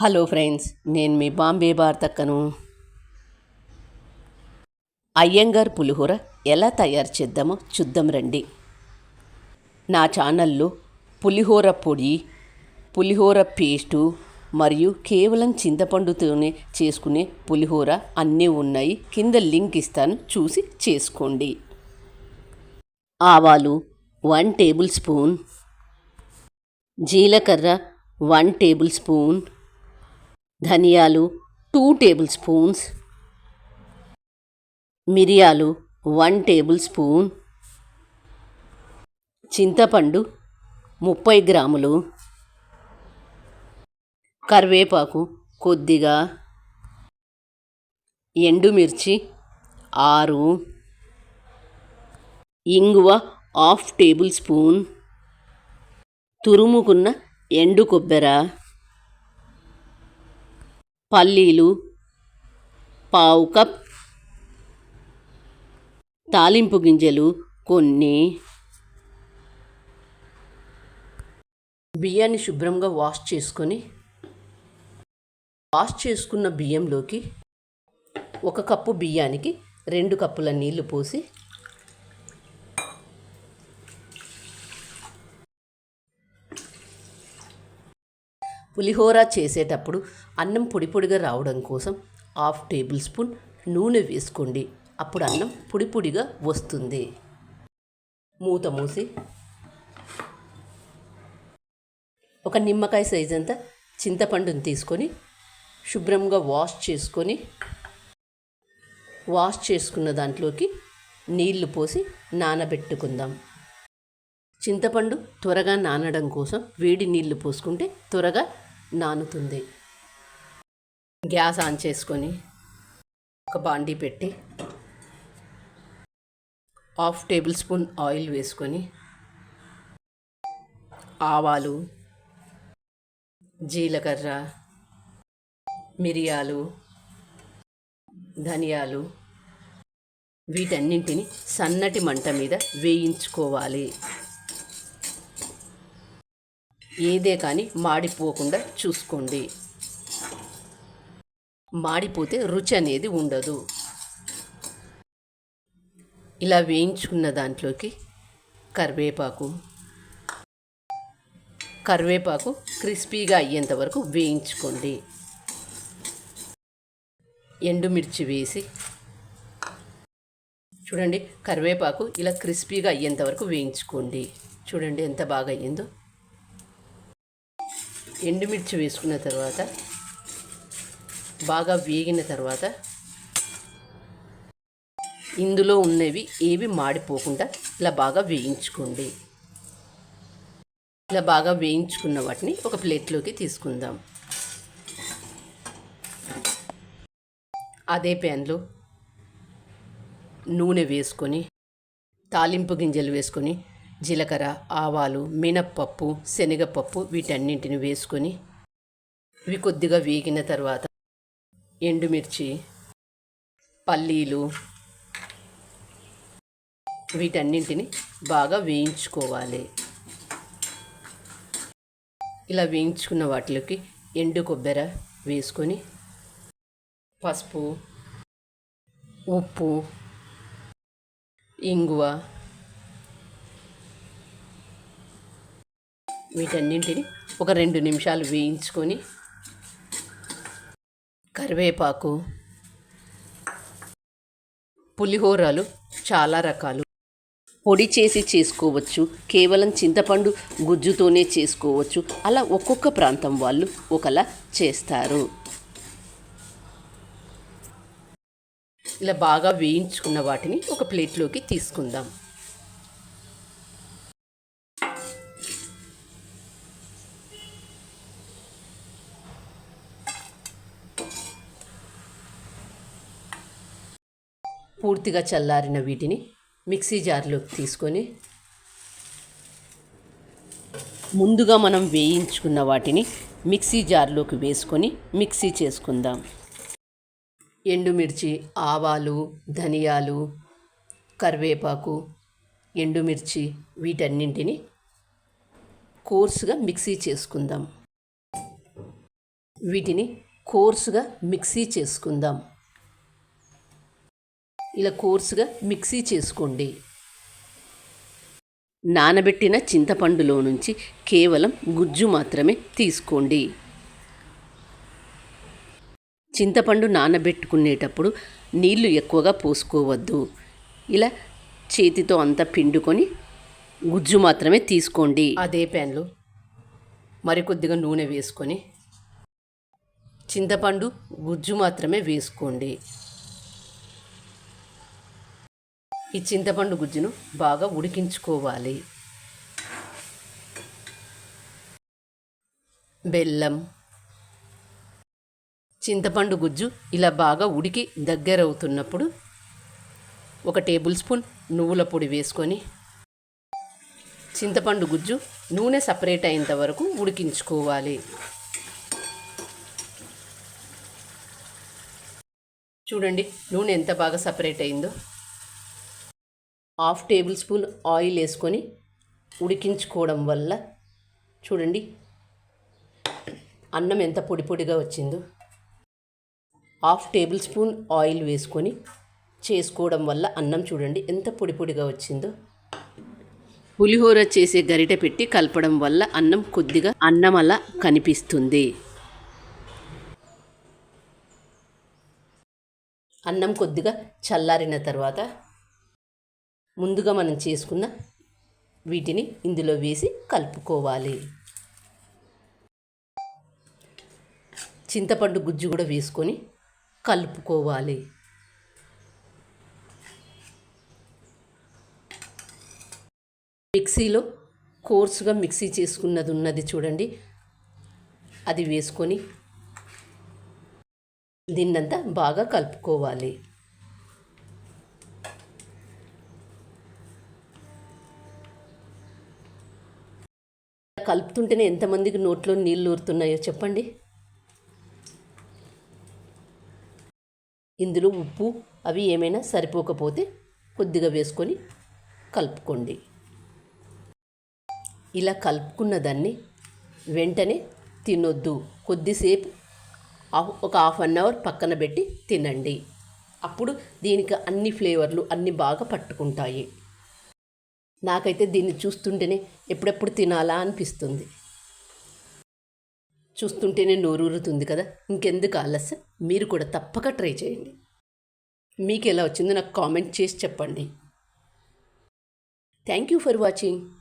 Hello friends నేను మీ బాంబే భారతక్కను అయ్యంగార్ పులిహోర ఎలా తయారు చేద్దామో చూద్దాం రండి. నా ఛానల్లో పులిహోర పొడి పులిహోర పేస్టు మరియు కేవలం చింతపండుతోనే చేసుకునే పులిహోర అన్నీ ఉన్నాయి. కింద లింక్ ఇస్తాను చూసి చేసుకోండి. ఆవాలు వన్ టేబుల్ స్పూన్ జీలకర్ర వన్ టేబుల్ స్పూన్ ధనియాలు టూ టేబుల్ స్పూన్స్. మిరియాలు వన్ టేబుల్ స్పూన్. చింతపండు ముప్పై గ్రాములు. కరివేపాకు కొద్దిగా. ఎండుమిర్చి ఆరు. ఇంగువ హాఫ్ టేబుల్ స్పూన్. తురుముకున్న ఎండు కొబ్బెర. పల్లీలు పావు కప్ తాలింపు గింజలు కొన్ని బియ్యాన్ని శుభ్రంగా వాష్ చేసుకొని వాష్ చేసుకున్న బియ్యంలోకి ఒక కప్పు బియ్యానికి రెండు కప్పుల నీళ్ళు పోసి పులిహోర చేసేటప్పుడు అన్నం పొడి పొడిగా రావడం కోసం హాఫ్ టేబుల్ స్పూన్ నూనె వేసుకోండి. అప్పుడు అన్నం పొడి పొడిగా వస్తుంది. మూత మూసి ఒక నిమ్మకాయ సైజ్ అంతా చింతపండుని తీసుకొని శుభ్రంగా వాష్ చేసుకొని వాష్ చేసుకున్న దాంట్లోకి నీళ్ళు పోసి నానబెట్టుకుందాం. చింతపండు త్వరగా నానడం కోసం వేడి నీళ్ళు పోసుకుంటే త్వరగా నానుతుంది. గ్యాస్ ఆన్ చేసుకొని ఒక బాండీ పెట్టి హాఫ్ టేబుల్ స్పూన్ ఆయిల్ వేసుకొని ఆవాలు జీలకర్ర మిరియాలు ధనియాలు వీటన్నింటిని సన్నటి మంట మీద వేయించుకోవాలి. ఏదే కానీ మాడిపోకుండా చూసుకోండి. మాడిపోతే రుచి అనేది ఉండదు. ఇలా వేయించుకున్న దాంట్లోకి కరివేపాకు కరివేపాకు క్రిస్పీగా అయ్యేంత వరకు వేయించుకోండి. ఎండుమిర్చి వేసి చూడండి కరివేపాకు ఇలా క్రిస్పీగా అయ్యేంత వరకు వేయించుకోండి. చూడండి ఎంత బాగా అయ్యిందో. ఎండుమిర్చి వేసుకున్న తర్వాత బాగా వేగిన తర్వాత ఇందులో ఉన్నవి ఏవి మాడిపోకుండా ఇలా బాగా వేయించుకోండి. ఇలా బాగా వేయించుకున్న వాటిని ఒక ప్లేట్లోకి తీసుకుందాం. అదే ప్యాన్లో నూనె వేసుకొని తాలింపు గింజలు వేసుకొని జీలకర్ర ఆవాలు మినప్పప్పు శనగపప్పు వీటన్నింటిని వేసుకొని ఇవి కొద్దిగా వేగిన తర్వాత ఎండుమిర్చి పల్లీలు వీటన్నింటిని బాగా వేయించుకోవాలి. ఇలా వేయించుకున్న వాటిలోకి ఎండు కొబ్బరి వేసుకొని పసుపు ఉప్పు ఇంగువ వీటన్నింటిని ఒక రెండు నిమిషాలు వేయించుకొని కరివేపాకు పులిహోరలు చాలా రకాలు. పొడి చేసి చేసుకోవచ్చు కేవలం చింతపండు గుజ్జుతోనే చేసుకోవచ్చు. అలా ఒక్కొక్క ప్రాంతం వాళ్ళు ఒకలా చేస్తారు. ఇలా బాగా వేయించుకున్న వాటిని ఒక ప్లేట్లోకి తీసుకుందాం. పూర్తిగా చల్లారిన వీటిని మిక్సీ జార్లోకి తీసుకొని ముందుగా మనం వేయించుకున్న వాటిని మిక్సీ జార్లోకి వేసుకొని మిక్సీ చేసుకుందాం. ఎండుమిర్చి ఆవాలు ధనియాలు కరివేపాకు ఎండుమిర్చి వీటన్నింటిని కోర్సుగా మిక్సీ చేసుకుందాం. వీటిని కోర్సుగా మిక్సీ చేసుకుందాం. ఇలా కోర్సుగా మిక్సీ చేసుకోండి. నానబెట్టిన చింతపండులో నుంచి కేవలం గుజ్జు మాత్రమే తీసుకోండి. చింతపండు నానబెట్టుకునేటప్పుడు నీళ్ళు ఎక్కువగా పోసుకోవద్దు. ఇలా చేతితో అంతా పిండుకొని గుజ్జు మాత్రమే తీసుకోండి. అదే ప్యాన్లో మరికొద్దిగా నూనె వేసుకొని చింతపండు గుజ్జు మాత్రమే వేసుకోండి. ఈ చింతపండు గుజ్జును బాగా ఉడికించుకోవాలి. బెల్లం చింతపండు గుజ్జు ఇలా బాగా ఉడికి దగ్గరవుతున్నప్పుడు ఒక టేబుల్ స్పూన్ నువ్వుల పొడి వేసుకొని చింతపండు గుజ్జు నూనె సపరేట్ అయ్యేంత వరకు ఉడికించుకోవాలి. చూడండి నూనె ఎంత బాగా సపరేట్ అయిందో. హాఫ్ టేబుల్ స్పూన్ ఆయిల్ వేసుకొని ఉడికించుకోవడం వల్ల చూడండి అన్నం ఎంత పొడి పొడిగా వచ్చిందో. హాఫ్ టేబుల్ స్పూన్ ఆయిల్ వేసుకొని చేసుకోవడం వల్ల అన్నం చూడండి ఎంత పొడి పొడిగా వచ్చిందో. పులిహోర చేసే గరిటె పెట్టి కలపడం వల్ల అన్నం కొద్దిగా అన్నం అలా కనిపిస్తుంది. అన్నం కొద్దిగా చల్లారిన తర్వాత ముందుగా మనం చేసుకున్న వీటిని ఇందులో వేసి కలుపుకోవాలి. చింతపండు గుజ్జు కూడా వేసుకొని కలుపుకోవాలి. మిక్సీలో కోర్సుగా మిక్సీ చేసుకున్నది ఉన్నది చూడండి. అది వేసుకొని దీన్నంతా బాగా కలుపుకోవాలి. కలుపుతుంటేనే ఎంతమందికి నోట్లో నీళ్ళు ఊరుతున్నాయో చెప్పండి. ఇందులో ఉప్పు అవి ఏమైనా సరిపోకపోతే కొద్దిగా వేసుకొని కలుపుకోండి. ఇలా కలుపుకున్న దాన్ని వెంటనే తినొద్దు. కొద్దిసేపు ఒక హాఫ్ అన్ అవర్ పక్కన పెట్టి తినండి. అప్పుడు దీనికి అన్ని ఫ్లేవర్లు అన్ని బాగా పట్టుకుంటాయి. నాకైతే దీన్ని చూస్తుంటేనే ఎప్పుడెప్పుడు తినాలా అనిపిస్తుంది. చూస్తుంటేనే నోరూరుతుంది కదా? ఇంకెందుకు ఆలస్యం? మీరు కూడా తప్పక ట్రై చేయండి. మీకు ఎలా వచ్చిందో నాకు కామెంట్ చేసి చెప్పండి. Thank you for watching.